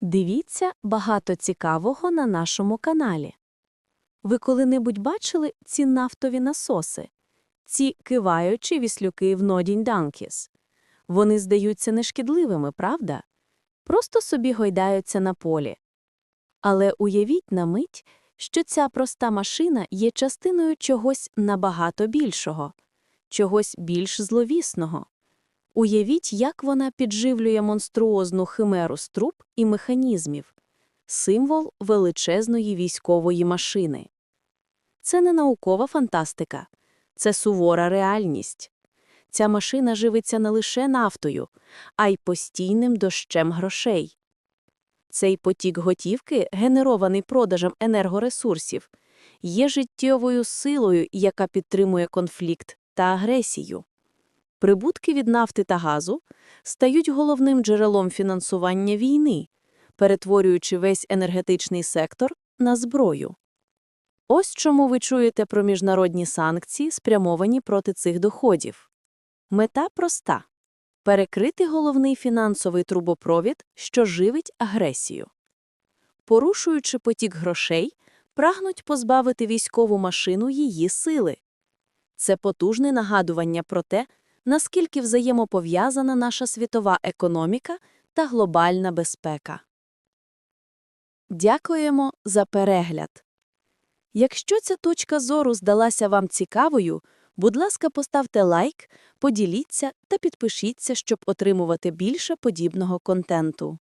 Дивіться багато цікавого на нашому каналі. Ви коли-небудь бачили ці нафтові насоси? Ці киваючі віслюки в нодінь Данкіс. Вони здаються нешкідливими, правда? Просто собі гойдаються на полі. Але уявіть на мить, що ця проста машина є частиною чогось набагато більшого, чогось більш зловісного. Уявіть, як вона підживлює монструозну химеру з і механізмів – символ величезної військової машини. Це не наукова фантастика, це сувора реальність. Ця машина живиться не лише нафтою, а й постійним дощем грошей. Цей потік готівки, генерований продажем енергоресурсів, є життєвою силою, яка підтримує конфлікт та агресію. Прибутки від нафти та газу стають головним джерелом фінансування війни, перетворюючи весь енергетичний сектор на зброю. Ось чому ви чуєте про міжнародні санкції, спрямовані проти цих доходів. Мета проста – перекрити головний фінансовий трубопровід, що живить агресію. Порушуючи потік грошей, прагнуть позбавити військову машину її сили. Це потужне нагадування про те, наскільки взаємопов'язана наша світова економіка та глобальна безпека. Дякуємо за перегляд. Якщо ця точка зору здалася вам цікавою, будь ласка, поставте лайк, поділіться та підпишіться, щоб отримувати більше подібного контенту.